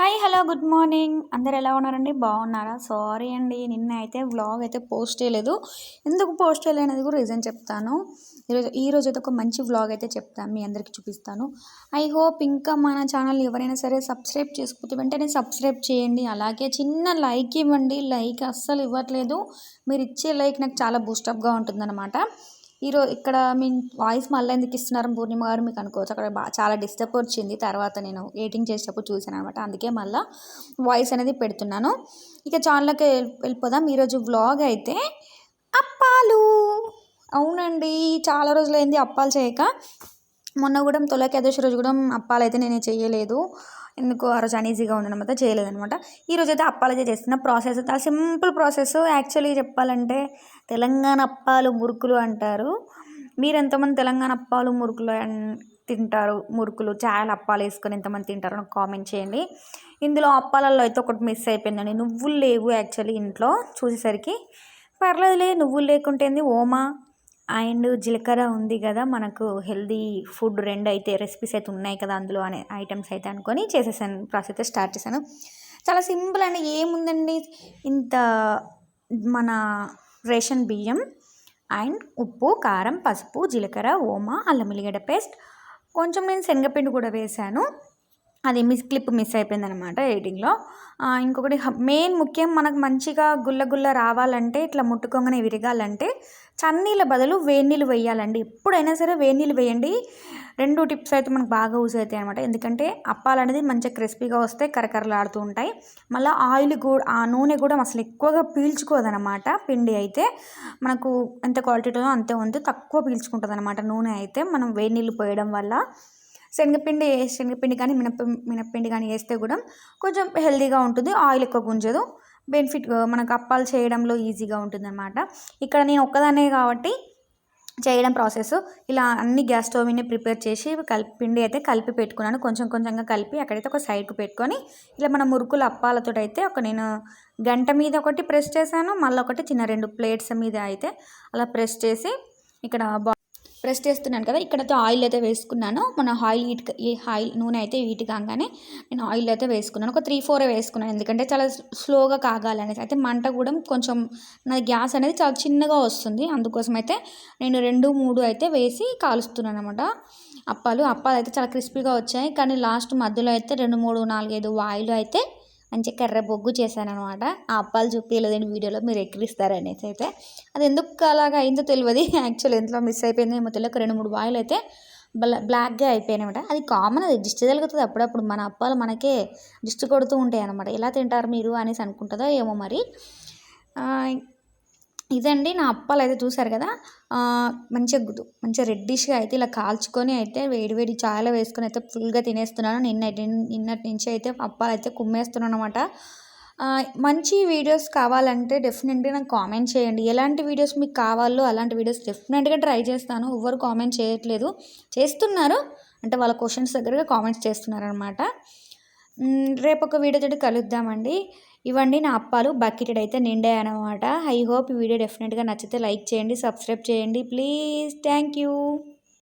Hi hello good morning. అందరు ఎలా ఉన్నారండి? బాగున్నారా? సారీ అండి నిన్న అయితే వ్లాగ్ అయితే పోస్ట్ చేయలేదు. ఎందుకు పోస్ట్ చేయలేనది కూడా రీజన్ చెప్తాను. ఈరోజు ఈరోజు అయితే ఒక మంచి వ్లాగ్ అయితే చెప్తాను మీ అందరికీ చూపిస్తాను. ఐ హోప్ ఇంకా మన ఛానల్ ఎవరైనా సరే సబ్స్క్రైబ్ చేసుకోకపోతే వెంటనే సబ్స్క్రైబ్ చేయండి. అలాగే చిన్న లైక్ ఇవ్వండి. లైక్ అస్సలు ఇవ్వట్లేదు. మీరు ఇచ్చే లైక్ నాకు చాలా బూస్టప్గా ఉంటుందన్నమాట. ఈరోజు ఇక్కడ మీ వాయిస్ మళ్ళీ ఎందుకు ఇస్తున్నారు పూర్ణిమ గారు మీకు అనుకోవచ్చు. అక్కడ చాలా డిస్టర్బ్ వచ్చింది. తర్వాత నేను ఎడిటింగ్ చేసేటప్పుడు చూసాను అనమాట. అందుకే మళ్ళీ వాయిస్ అనేది పెడుతున్నాను. ఇక ఛానల్కి వెళ్ళిపోదాం. ఈరోజు వ్లాగ్ అయితే అప్పాలు. అవునండి చాలా రోజులైంది అప్పాలు చేయక. మొన్న కూడా తొలక ఏదోశి రోజు కూడా అప్పాలు అయితే నేను చేయలేదు. ఎందుకు ఆ రోజు అనీజీగా ఉందనమాట చేయలేదనమాట ఈరోజు అయితే అప్పాలు అయితే చేస్తున్న. ప్రాసెస్ చాలా సింపుల్ ప్రాసెస్ యాక్చువల్లీ చెప్పాలంటే తెలంగాణ అప్పాలు మురుకులు అంటారు. మీరు ఎంతమంది తెలంగాణ అప్పాలు మురుకులు తింటారు? మురుకులు చాలా అప్పాలు వేసుకొని ఎంతమంది తింటారో నాకు కామెంట్ చేయండి. ఇందులో అప్పాలలో అయితే ఒకటి మిస్ అయిపోయిందండి. నువ్వులు లేవు యాక్చువల్లీ ఇంట్లో. చూసేసరికి పర్లేదులే నువ్వులు లేకుంటే ఓమా? అండ్ జీలకర్ర ఉంది కదా మనకు హెల్దీ ఫుడ్ రెండు అయితే రెసిపీస్ అయితే ఉన్నాయి కదా అందులో అనే ఐటమ్స్ అయితే అనుకొని చేసేసాను ప్రాసెస్ అయితే స్టార్ట్ చేశాను. చాలా సింపుల్ అండి ఏముందండి? ఇంత మన రేషన్ బియ్యం అండ్ ఉప్పు కారం పసుపు జీలకర్ర ఓమా అల్లం వెల్లిగడ్డ పేస్ట్. కొంచెం నేను శనగపిండి కూడా వేశాను. అది మిస్ క్లిప్ మిస్ అయిపోయింది అనమాట ఎడిటింగ్లో ఇంకొకటి మెయిన్ ముఖ్యం మనకు మంచిగా గుల్ల గుల్ల రావాలంటే ఇట్లా ముట్టుకోగానే విరగాలంటే చన్నీళ్ళ బదులు వేడినీళ్ళు వేయాలండి. ఎప్పుడైనా సరే వేడినీళ్ళు వేయండి. రెండు టిప్స్ అయితే మనకు బాగా యూజ్ అవుతాయి అనమాట ఎందుకంటే అప్పాలు అనేది మంచిగా క్రిస్పీగా వస్తే కరకరలాడుతూ ఉంటాయి. మళ్ళీ ఆయిల్ కూడా ఆ నూనె కూడా అసలు ఎక్కువగా పీల్చుకోదనమాట పిండి అయితే. మనకు ఎంత క్వాలిటీతో అంతే ఉంది. తక్కువ పీల్చుకుంటుంది అనమాట నూనె అయితే మనం వేడి నీళ్ళు పోయడం వల్ల. శనగపిండి శనగపిండి కానీ మినప మినప్పిండి కానీ వేస్తే కూడా కొంచెం హెల్దీగా ఉంటుంది. ఆయిల్ ఎక్కువ గుంజదు. బెనిఫిట్ మనకు అప్పాలు చేయడంలో ఈజీగా ఉంటుంది అనమాట ఇక్కడ నేను ఒక్కదానే కాబట్టి చేయడం ప్రాసెస్. ఇలా అన్ని గ్యాస్ స్టవ్ మీద ప్రిపేర్ చేసి కలిపి పిండి అయితే కలిపి పెట్టుకున్నాను. కొంచెం కొంచెంగా కలిపి అక్కడైతే ఒక సైడ్కి పెట్టుకొని ఇలా మన మురుకులు అప్పాలతో అయితే ఒక నేను గంట మీద ఒకటి ప్రెస్ చేశాను. మళ్ళీ ఒకటి చిన్న రెండు ప్లేట్స్ మీద అయితే అలా ప్రెస్ చేసి ఇక్కడ బా ప్రెస్ చేస్తున్నాను కదా ఇక్కడైతే ఆయిల్ అయితే వేసుకున్నాను. మన ఆయిల్ హీట్ ఈ ఆయిల్ నూనె అయితే హీట్ కాగానే నేను ఆయిల్ అయితే వేసుకున్నాను. ఒక త్రీ ఫోర్ వేసుకున్నాను. ఎందుకంటే చాలా స్లోగా కాగాలనేది అయితే మంట కూడా కొంచెం నా గ్యాస్ అనేది చాలా చిన్నగా వస్తుంది. అందుకోసం అయితే నేను రెండు మూడు అయితే వేసి కాలుస్తున్నాను అనమాట అప్పాలు అప్పాలు అయితే చాలా క్రిస్పీగా వచ్చాయి. కానీ లాస్ట్ మధ్యలో అయితే రెండు మూడు నాలుగైదు వాయిలు అయితే మంచి కర్ర బొగ్గు చేశాను అనమాట ఆ అప్పాలు చూపించలేదండి వీడియోలో మీరు ఎక్కిరిస్తారనేసి అయితే. అది ఎందుకు అలాగా అయిందో తెలియదు. యాక్చువల్ ఎంతలో మిస్ అయిపోయిందేమో తెలియక రెండు మూడు బాయిలు అయితే బ్లాక్గా అయిపోయినాయన్నమాట అది కామన్ అది దిష్టి తగులుతుంది అప్పుడప్పుడు. మన అప్పాలు మనకే దిష్టి కొడుతూ ఉంటాయి అనమాట ఎలా తింటారు మీరు అనేసి అనుకుంటుందో ఏమో మరి. ఇదండి నా అప్పాలు అయితే చూసారు కదా మంచిగా మంచిగా రెడ్డిష్గా అయితే ఇలా కాల్చుకొని అయితే వేడి వేడి చాయలో వేసుకొని అయితే ఫుల్గా తినేస్తున్నాను. నిన్న నిన్నటి నుంచి అయితే అప్పాలు అయితే కుమ్మేస్తున్నాను అనమాట మంచి వీడియోస్ కావాలంటే డెఫినెట్గా నాకు కామెంట్ చేయండి. ఎలాంటి వీడియోస్ మీకు కావాలో అలాంటి వీడియోస్ డెఫినెట్గా ట్రై చేస్తాను. ఎవరు కామెంట్ చేయట్లేదు. చేస్తున్నారు. అంటే వాళ్ళ క్వశ్చన్స్ దగ్గరగా కామెంట్స్ చేస్తున్నారు అనమాట రేపు ఒక వీడియో తోటి కలుద్దామండి. ఇవ్వండి నా అప్పాలు బకెటెడ్ అయితే నిండాయి అనమాట ఐ హోప్ ఈ వీడియో డెఫినెట్గా నచ్చితే లైక్ చేయండి సబ్స్క్రైబ్ చేయండి. Please thank you.